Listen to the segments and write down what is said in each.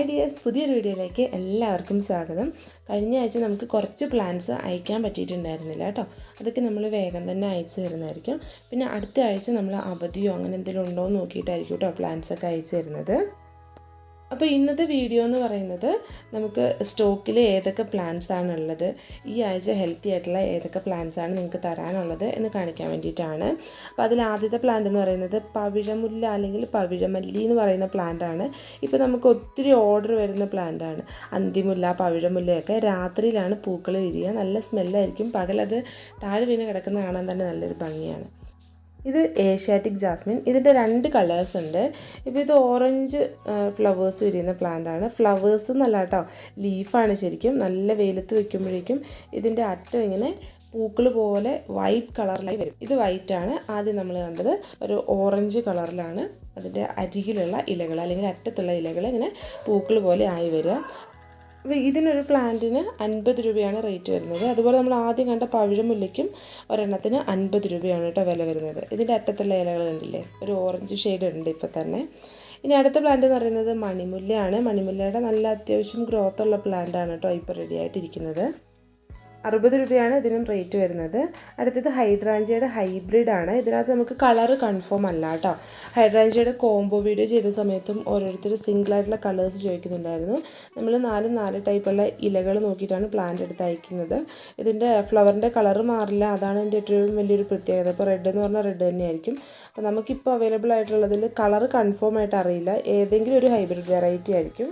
Hi dears പുതിയൊരു വീഡിയോയിലേക്ക് എല്ലാവർക്കും സ്വാഗതം. കഴിഞ്ഞ ആഴ്ച നമുക്ക് കുറച്ച് പ്ലാൻസ് അയക്കാൻ പറ്റിയിട്ടുണ്ടായിരുന്നില്ല കേട്ടോ. അതൊക്കെ നമ്മൾ വേഗം തന്നെ അയച്ചു തരുന്നതായിരിക്കും. പിന്നെ അടുത്ത ആഴ്ച നമ്മൾ അവധിയോ അങ്ങനെ എന്തെങ്കിലും ഉണ്ടോ എന്ന് നോക്കിയിട്ടായിരിക്കും കേട്ടോ പ്ലാൻസ് ഒക്കെ അയച്ചു തരുന്നത്. അപ്പോൾ ഇന്നത്തെ വീഡിയോ എന്ന് പറയുന്നത് നമുക്ക് സ്റ്റോക്കിൽ ഏതൊക്കെ പ്ലാൻസ് ആണ് ഉള്ളത് ഈ ആഴ്ച ഹെൽത്തി ആയിട്ടുള്ള ഏതൊക്കെ പ്ലാൻസ് ആണ് നിങ്ങൾക്ക് തരാനുള്ളത് എന്ന് കാണിക്കാൻ വേണ്ടിയിട്ടാണ്. അപ്പോൾ അതിൽ ആദ്യത്തെ പ്ലാന്റ് എന്ന് പറയുന്നത് പവിഴമുല്ല അല്ലെങ്കിൽ പവിഴമല്ലി എന്ന് പറയുന്ന പ്ലാന്റ് ആണ്. ഇപ്പോൾ നമുക്ക് ഒത്തിരി ഓർഡർ വരുന്ന പ്ലാന്റ് ആണ്. അന്തിമുല്ല പവിഴമുല്ലയൊക്കെ രാത്രിയിലാണ് പൂക്കൾ വിരിയുക. നല്ല സ്മെല്ലായിരിക്കും പകലത് താഴെ വീണ് കിടക്കുന്ന കാണാൻ തന്നെ നല്ലൊരു ഭംഗിയാണ്. ഇത് ഏഷ്യാറ്റിക് ജാസ്മിൻ. ഇതിന്റെ രണ്ട് കളേഴ്സ് ഉണ്ട്. ഇപ്പോൾ ഇത് ഓറഞ്ച് ഫ്ലവേഴ്സ് വിരിയുന്ന പ്ലാന്റ് ആണ്. ഫ്ലവേഴ്സ് എന്നല്ല കേട്ടോ ലീഫാണ് ശരിക്കും. നല്ല വെയിലത്ത് വെക്കുമ്പോഴേക്കും ഇതിന്റെ അറ്റം ഇങ്ങനെ പൂക്കൾ പോലെ വൈറ്റ് കളറിലായി വരും. ഇത് വൈറ്റ് ആണ്. ആദ്യം നമ്മൾ കണ്ടത് ഒരു ഓറഞ്ച് കളറിലാണ് അതിന്റെ അരികിലുള്ള ഇലകൾ അല്ലെങ്കിൽ അറ്റത്തുള്ള ഇലകൾ ഇങ്ങനെ പൂക്കൾ പോലെ ആയി വരിക. ഇതിനൊരു പ്ലാന്റിന് അൻപത് രൂപയാണ് റേറ്റ് വരുന്നത്. അതുപോലെ നമ്മൾ ആദ്യം കണ്ട പവിഴമുല്ലയ്ക്കും ഒരെണ്ണത്തിന് അൻപത് രൂപയാണ് കേട്ടോ വില വരുന്നത്. ഇതിന്റെ അറ്റത്തുള്ള ഇലകൾ കണ്ടില്ലേ? ഒരു ഓറഞ്ച് ഷെയ്ഡ് ഉണ്ട് ഇപ്പോൾ തന്നെ. ഇനി അടുത്ത പ്ലാന്റ് എന്ന് പറയുന്നത് മണിമുല്ലയാണ്. മണിമുല്ലയുടെ നല്ല അത്യാവശ്യം ഗ്രോത്ത് ഉള്ള പ്ലാന്റ് ആണ് കേട്ടോ ഇപ്പോൾ റെഡി ആയിട്ടിരിക്കുന്നത്. അറുപത് രൂപയാണ് ഇതിനും റേറ്റ് വരുന്നത്. അടുത്തത് ഹൈഡ്രാഞ്ചിയുടെ ഹൈബ്രിഡ് ആണ്. ഇതിനകത്ത് നമുക്ക് കളറ് കൺഫേം അല്ല കേട്ടോ. ഹൈഡ്രാഞ്ചിയുടെ കോംബോ വീഡിയോ ചെയ്ത സമയത്തും ഓരോരുത്തർ സിംഗിൾ ആയിട്ടുള്ള കളേഴ്സ് ചോദിക്കുന്നുണ്ടായിരുന്നു. നമ്മൾ നാല് നാല് ടൈപ്പുള്ള ഇലകൾ നോക്കിയിട്ടാണ് പ്ലാന്റ് എടുത്ത് അയക്കുന്നത്. ഇതിന്റെ ഫ്ലവറിന്റെ കളർ മാറില്ല. അതാണ് എന്റെ ഏറ്റവും വലിയൊരു പ്രത്യേകത. ഇപ്പോൾ റെഡ് എന്ന് പറഞ്ഞാൽ റെഡ് തന്നെയായിരിക്കും. അപ്പോൾ നമുക്കിപ്പോൾ അവൈലബിൾ ആയിട്ടുള്ളതിൽ കളർ കൺഫേം ആയിട്ട് അറിയില്ല. ഏതെങ്കിലും ഒരു ഹൈബ്രിഡ് വെറൈറ്റി ആയിരിക്കും.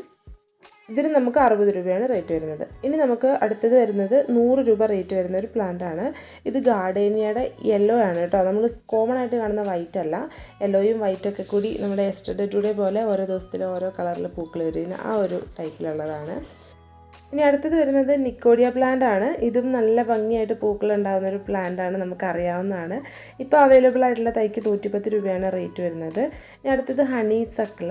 ഇതിന് നമുക്ക് അറുപത് രൂപയാണ് റേറ്റ് വരുന്നത്. ഇനി നമുക്ക് അടുത്തത് വരുന്നത് നൂറ് രൂപ റേറ്റ് വരുന്ന ഒരു പ്ലാന്റ് ആണ്. ഇത് ഗാർഡേനിയയുടെ യെല്ലോ ആണ് കേട്ടോ. നമ്മൾ കോമൺ ആയിട്ട് കാണുന്ന വൈറ്റ് അല്ല. യെല്ലോയും വൈറ്റൊക്കെ കൂടി നമ്മുടെ എസ്റ്റർഡേ ടുഡേ പോലെ ഓരോ ദിവസത്തിലും ഓരോ കളറിൽ പൂക്കൾ വരുന്ന ആ ഒരു ടൈപ്പിലുള്ളതാണ് ഇനി അടുത്തത് വരുന്നത് നിക്കോഡിയ പ്ലാന്റ് ആണ്. ഇതും നല്ല ഭംഗിയായിട്ട് പൂക്കൾ ഉണ്ടാകുന്ന ഒരു പ്ലാന്റ് ആണ് നമുക്ക് അറിയാവുന്നതാണ്. ഇപ്പോൾ അവൈലബിൾ ആയിട്ടുള്ള തൈക്ക് നൂറ്റിപ്പത്ത് രൂപയാണ് റേറ്റ് വരുന്നത്. ഇനി അടുത്തത് ഹണി സക്കിൾ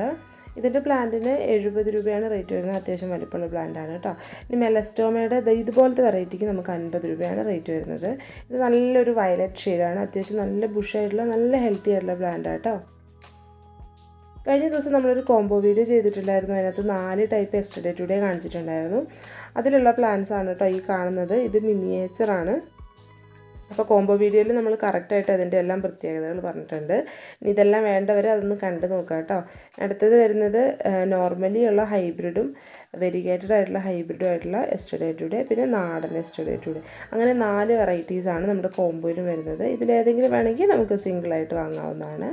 ഇതിന്റെ പ്ലാന്റിന് എഴുപത് രൂപയാണ് റേറ്റ് വരുന്നത്. അത്യാവശ്യം വലിപ്പമുള്ള പ്ലാന്റ് ആണ് കേട്ടോ. ഇനി മെലസ്റ്റോമയുടെ ഇതുപോലത്തെ വെറൈറ്റിക്ക് നമുക്ക് അൻപത് രൂപയാണ് റേറ്റ് വരുന്നത്. ഇത് നല്ലൊരു വയലറ്റ് ഷെയ്ഡാണ്. അത്യാവശ്യം നല്ല ബുഷായിട്ടുള്ള നല്ല ഹെൽത്തി ആയിട്ടുള്ള പ്ലാന്റ് കേട്ടോ. കഴിഞ്ഞ ദിവസം നമ്മളൊരു കോംബോ വീഡിയോ ചെയ്തിട്ടുണ്ടായിരുന്നു. അതിനകത്ത് നാല് ടൈപ്പ് എസ്റ്റഡേ ടുഡേ കാണിച്ചിട്ടുണ്ടായിരുന്നു. അതിലുള്ള പ്ലാന്റ്സ് ആണ് കേട്ടോ ഈ കാണുന്നത്. ഇത് മിനിയേച്ചറാണ്. അപ്പോൾ കോംബോ വീഡിയോയിൽ നമ്മൾ കറക്റ്റായിട്ട് അതിന്റെ എല്ലാം പ്രത്യേകതകൾ പറഞ്ഞിട്ടുണ്ട്. ഇനി ഇതെല്ലാം വേണ്ടവർ അതൊന്ന് കണ്ടു നോക്കുക കേട്ടോ. അടുത്തത് വരുന്നത് നോർമലി ഉള്ള ഹൈബ്രിഡും വെരിഗേറ്റഡ് ആയിട്ടുള്ള ഹൈബ്രിഡും ആയിട്ടുള്ള എസ്റ്റഡേറ്റുടെ പിന്നെ നാടൻ എസ്റ്റഡേറ്റുടെ അങ്ങനെ നാല് വെറൈറ്റീസാണ് നമ്മുടെ കോംബോയിലും വരുന്നത്. ഇതിലേതെങ്കിലും വേണമെങ്കിൽ നമുക്ക് സിംഗിളായിട്ട് വാങ്ങാവുന്നതാണ്.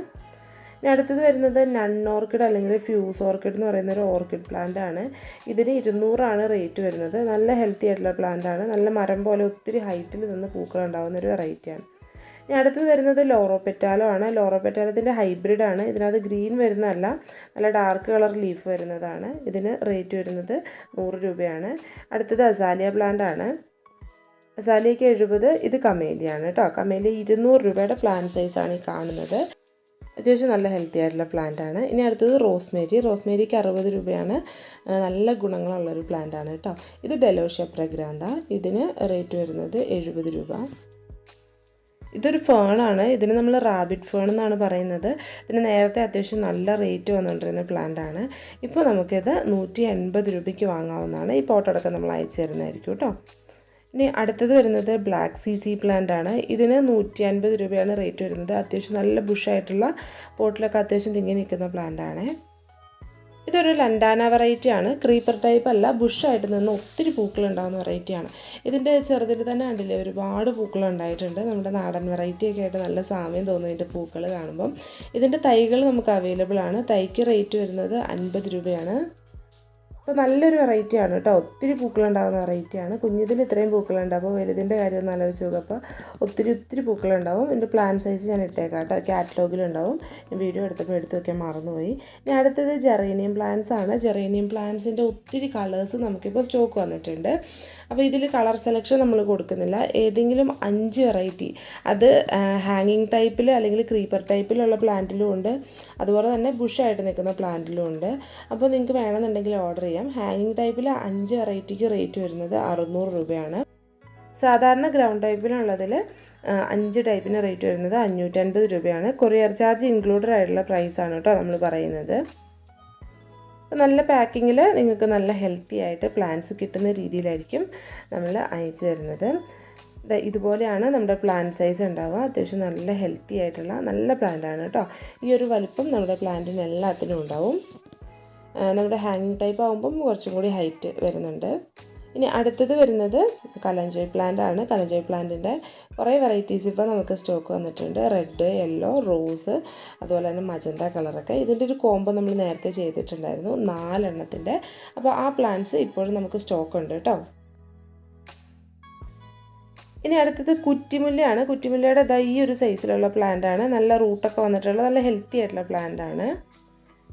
അടുത്തത് വരുന്നത് നൺ ഓർക്കിഡ് അല്ലെങ്കിൽ ഫ്യൂസ് ഓർക്കിഡ് എന്ന് പറയുന്ന ഒരു ഓർക്കിഡ് പ്ലാന്റ് ആണ്. ഇതിന് ഇരുന്നൂറാണ് റേറ്റ് വരുന്നത്. നല്ല ഹെൽത്തി ആയിട്ടുള്ള പ്ലാന്റ് ആണ്. നല്ല മരം പോലെ ഒത്തിരി ഹൈറ്റിൽ നിന്ന് പൂക്കൾ ഉണ്ടാകുന്ന ഒരു വെറൈറ്റിയാണ് ഇനി അടുത്തത് വരുന്നത് ലോറോപെറ്റാലോ ആണ്. ലോറോപെറ്റാലത്തിന്റെ ഹൈബ്രിഡ് ആണ്. ഇതിനകത്ത് ഗ്രീൻ വരുന്നതല്ല നല്ല ഡാർക്ക് കളർ ലീഫ് വരുന്നതാണ്. ഇതിന് റേറ്റ് വരുന്നത് നൂറ് രൂപയാണ്. അടുത്തത് അസാലിയ പ്ലാന്റ് ആണ്. അസാലിയയ്ക്ക് എഴുപത് ഇത് കമേലിയാണ് കേട്ടോ കമേലി ഇരുന്നൂറ് രൂപയുടെ പ്ലാന്റ് സൈസാണ് ഈ കാണുന്നത്. അത്യാവശ്യം നല്ല ഹെൽത്തി ആയിട്ടുള്ള പ്ലാന്റ് ആണ്. ഇനി അടുത്തത് റോസ്മേരി റോസ്മേരിക്ക് അറുപത് രൂപയാണ്. നല്ല ഗുണങ്ങളുള്ളൊരു പ്ലാന്റ് ആണ് കേട്ടോ. ഇത് ഡെലോഷ്യ പ്രഗ്രാന്ത ഇതിന് റേറ്റ് വരുന്നത് എഴുപത് രൂപ. ഇതൊരു ഫേണാണ് ഇതിന് നമ്മൾ റാബിറ്റ് ഫേൺ എന്നാണ് പറയുന്നത്. ഇതിന് നേരത്തെ അത്യാവശ്യം നല്ല റേറ്റ് വന്നുകൊണ്ടിരുന്ന പ്ലാന്റ് ആണ്. ഇപ്പോൾ നമുക്കിത് നൂറ്റി എൺപത് രൂപയ്ക്ക് വാങ്ങാവുന്നതാണ്. ഈ പോട്ടടക്കം നമ്മൾ അയച്ചു തരുന്നതായിരിക്കും കേട്ടോ. ഇനി അടുത്തത് വരുന്നത് ബ്ലാക്ക് സി സി പ്ലാന്റ് ആണ്. ഇതിന് നൂറ്റി അൻപത് രൂപയാണ് റേറ്റ് വരുന്നത്. അത്യാവശ്യം നല്ല ബുഷായിട്ടുള്ള പോട്ടിലൊക്കെ അത്യാവശ്യം തിങ്ങി നിൽക്കുന്ന പ്ലാന്റ് ആണ്. ഇതൊരു ലണ്ടാന വെറൈറ്റി ആണ്. ക്രീപ്പർ ടൈപ്പ് അല്ല ബുഷായിട്ട് നിന്ന് ഒത്തിരി പൂക്കൾ ഉണ്ടാകുന്ന വെറൈറ്റിയാണ് ഇതിന്റെ ചെറുതിൽ തന്നെ കണ്ടില്ലേ ഒരുപാട് പൂക്കൾ ഉണ്ടായിട്ടുണ്ട്. നമ്മുടെ നാടൻ വെറൈറ്റി ഒക്കെ ആയിട്ട് നല്ല സാമ്യം തോന്നും ഇതിന്റെ പൂക്കൾ കാണുമ്പം. ഇതിന്റെ തൈകൾ നമുക്ക് അവൈലബിൾ ആണ്. തൈക്ക് റേറ്റ് വരുന്നത് അൻപത് രൂപയാണ്. അപ്പോൾ നല്ലൊരു വെറൈറ്റി ആണ് കേട്ടോ. ഒത്തിരി പൂക്കളുണ്ടാകുന്ന വെറൈറ്റിയാണ് കുഞ്ഞിതിൽ ഇത്രയും പൂക്കളുണ്ട്. അപ്പോൾ വലുതിന്റെ കാര്യം ഒന്ന് ആലോചിച്ച് നോക്കുക അപ്പോൾ ഒത്തിരി ഒത്തിരി പൂക്കളുണ്ടാവും. എന്റെ പ്ലാൻ സൈസ് ഞാൻ ഇട്ടേക്കാം കേട്ടോ. കാറ്റലോഗിലുണ്ടാവും ഞാൻ വീഡിയോ എടുത്തപ്പോൾ എടുത്തു വെക്കാൻ മറന്നുപോയി. ഇനി അടുത്തത് ജെറേനിയം പ്ലാന്റ്സ് ആണ്. ജെറേനിയം പ്ലാന്റ്സിന്റെ ഒത്തിരി കളേഴ്സ് നമുക്കിപ്പോൾ സ്റ്റോക്ക് വന്നിട്ടുണ്ട്. അപ്പോൾ ഇതിൽ കളർ സെലക്ഷൻ നമ്മൾ കൊടുക്കുന്നില്ല. ഏതെങ്കിലും അഞ്ച് വെറൈറ്റി അത് ഹാങ്ങിങ് ടൈപ്പിൽ അല്ലെങ്കിൽ ക്രീപ്പർ ടൈപ്പിലുള്ള പ്ലാന്റിലും ഉണ്ട്. അതുപോലെ തന്നെ ബുഷായിട്ട് നിൽക്കുന്ന പ്ലാന്റിലും ഉണ്ട്. അപ്പോൾ നിങ്ങൾക്ക് വേണമെന്നുണ്ടെങ്കിൽ ഓർഡർ ചെയ്യാം. ഹാങ്ങിങ് ടൈപ്പിൽ അഞ്ച് വെറൈറ്റിക്ക് റേറ്റ് വരുന്നത് അറുന്നൂറ് രൂപയാണ്. സാധാരണ ഗ്രൗണ്ട് ടൈപ്പിലുള്ളതിൽ അഞ്ച് ടൈപ്പിന് റേറ്റ് വരുന്നത് അഞ്ഞൂറ്റൻപത് രൂപയാണ്. കൊറിയർ ചാർജ് ഇൻക്ലൂഡഡ് ആയിട്ടുള്ള പ്രൈസാണ് കേട്ടോ നമ്മൾ പറയുന്നത്. നല്ല പാക്കിങ്ങിൽ നിങ്ങൾക്ക് നല്ല ഹെൽത്തി ആയിട്ട് പ്ലാന്റ്സ് കിട്ടുന്ന രീതിയിലായിരിക്കും നമ്മൾ അയച്ചു തരുന്നത്. ഇതുപോലെയാണ് നമ്മുടെ പ്ലാന്റ് സൈസ് ഉണ്ടാവുക. അത്യാവശ്യം നല്ല ഹെൽത്തി ആയിട്ടുള്ള നല്ല പ്ലാന്റ് ആണ് കേട്ടോ. ഈ ഒരു വലിപ്പം നമ്മുടെ പ്ലാന്റിന് എല്ലാത്തിനും ഉണ്ടാവും. നമ്മുടെ ഹാങ്ങിങ് ടൈപ്പ് ആകുമ്പം കുറച്ചും കൂടി ഹൈറ്റ് വരുന്നുണ്ട്. ഇനി അടുത്തത് വരുന്നത് കലഞ്ചോയ് പ്ലാന്റ് ആണ്. കലഞ്ചോയ് പ്ലാന്റിന്റെ കുറേ വെറൈറ്റീസ് ഇപ്പോൾ നമുക്ക് സ്റ്റോക്ക് വന്നിട്ടുണ്ട്. റെഡ് യെല്ലോ റോസ് അതുപോലെ തന്നെ മജന്ത കളറൊക്കെ ഇതിന്റെ ഒരു കോംബോ നമ്മൾ നേരത്തെ ചെയ്തിട്ടുണ്ടായിരുന്നു നാലെണ്ണത്തിന്റെ. അപ്പോൾ ആ പ്ലാന്റ്സ് ഇപ്പോഴും നമുക്ക് സ്റ്റോക്ക് ഉണ്ട് കേട്ടോ. ഇനി അടുത്തത് കുറ്റിമുല്ലയാണ്. കുറ്റിമുല്ലയുടെ ദാ ഈ ഒരു സൈസിലുള്ള പ്ലാന്റ് ആണ്. നല്ല റൂട്ടൊക്കെ വന്നിട്ടുള്ള നല്ല ഹെൽത്തി ആയിട്ടുള്ള പ്ലാന്റ് ആണ്.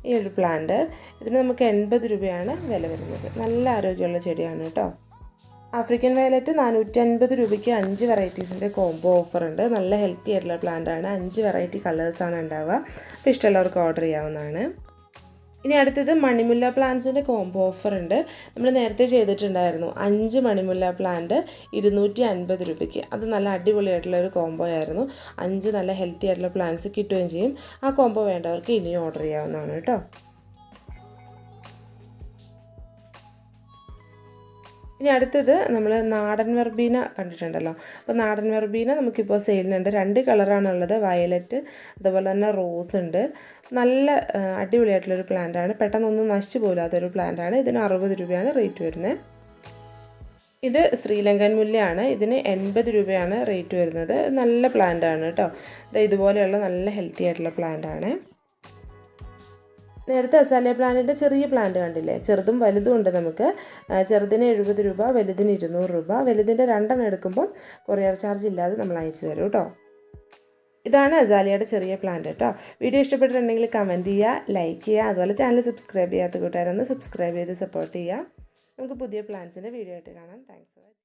ഈ ഒരു പ്ലാന്റ് ഇതിന് നമുക്ക് എൺപത് രൂപയാണ് വില വരുന്നത്. നല്ല ആരോഗ്യമുള്ള ചെടിയാണ് കേട്ടോ. ആഫ്രിക്കൻ വയലറ്റ് നാനൂറ്റി അൻപത് രൂപയ്ക്ക് അഞ്ച് വെറൈറ്റീസിന്റെ കോംബോ ഓഫർ ഉണ്ട്. നല്ല ഹെൽത്തി ആയിട്ടുള്ള പ്ലാന്റ് ആണ്. അഞ്ച് വെറൈറ്റി കളേഴ്സാണ് ഉണ്ടാവുക. അപ്പോൾ ഇഷ്ടമുള്ളവർക്ക് ഓർഡർ ചെയ്യാവുന്നതാണ്. ഇനി അടുത്തത് മണിമുല്ല പ്ലാന്റ്സിന്റെ കോംബോ ഓഫർ ഉണ്ട്. നമ്മൾ നേരത്തെ ചെയ്തിട്ടുണ്ടായിരുന്നു. അഞ്ച് മണിമുല്ല പ്ലാന്റ് ഇരുന്നൂറ്റി അൻപത് രൂപയ്ക്ക്. അത് നല്ല അടിപൊളിയായിട്ടുള്ള ഒരു കോംബോ ആയിരുന്നു. അഞ്ച് നല്ല ഹെൽത്തി ആയിട്ടുള്ള പ്ലാന്റ്സ് കിട്ടുകയും ചെയ്യും. ആ കോംബോ വേണ്ടവർക്ക് ഇനിയും ഓർഡർ ചെയ്യാവുന്നതാണ് കേട്ടോ. ഇനി അടുത്തത് നമ്മൾ നാടൻ വെർബീന കണ്ടിട്ടുണ്ടല്ലോ. അപ്പോൾ നാടൻ വെർബീന നമുക്കിപ്പോൾ സെയിലിനുണ്ട്. രണ്ട് കളറാണുള്ളത്. വയലറ്റ് അതുപോലെ തന്നെ റോസ് ഉണ്ട്. നല്ല അടിപൊളിയായിട്ടുള്ളൊരു പ്ലാന്റാണ് പെട്ടെന്നൊന്നും നശിച്ചു പോലാത്തൊരു പ്ലാന്റാണ് ഇതിന് അറുപത് രൂപയാണ് റേറ്റ് വരുന്നത്. ഇത് ശ്രീലങ്കൻ മുല്ലയാണ്. ഇതിന് എൺപത് രൂപയാണ് റേറ്റ് വരുന്നത്. നല്ല പ്ലാന്റ് ആണ് കേട്ടോ. ഇതുപോലെയുള്ള നല്ല ഹെൽത്തി ആയിട്ടുള്ള പ്ലാന്റ് ആണ്. നേരത്തെ അസാലിയ പ്ലാന്റിന്റെ ചെറിയ പ്ലാന്റ് കണ്ടില്ലേ? ചെറുതും വലുതും ഉണ്ട് നമുക്ക്. ചെറുതിന് എഴുപത് രൂപ വലുതിന് ഇരുന്നൂറ് രൂപ. വലുതിന്റെ രണ്ടെണ്ണം എടുക്കുമ്പം കൊറിയർ ചാർജ് ഇല്ലാതെ നമ്മൾ അയച്ചു തരും കേട്ടോ. ഇതാണ് അസാലിയയുടെ ചെറിയ പ്ലാന്റ് കേട്ടോ. വീഡിയോ ഇഷ്ടപ്പെട്ടിട്ടുണ്ടെങ്കിൽ കമന്റ് ചെയ്യുക ലൈക്ക് ചെയ്യുക അതുപോലെ ചാനൽ സബ്സ്ക്രൈബ് ചെയ്യാത്ത കൂട്ടുകാരൊന്ന് സബ്സ്ക്രൈബ് ചെയ്ത് സപ്പോർട്ട് ചെയ്യുക. നമുക്ക് പുതിയ പ്ലാൻസിന്റെ വീഡിയോ ആയിട്ട് കാണാം. Thanks for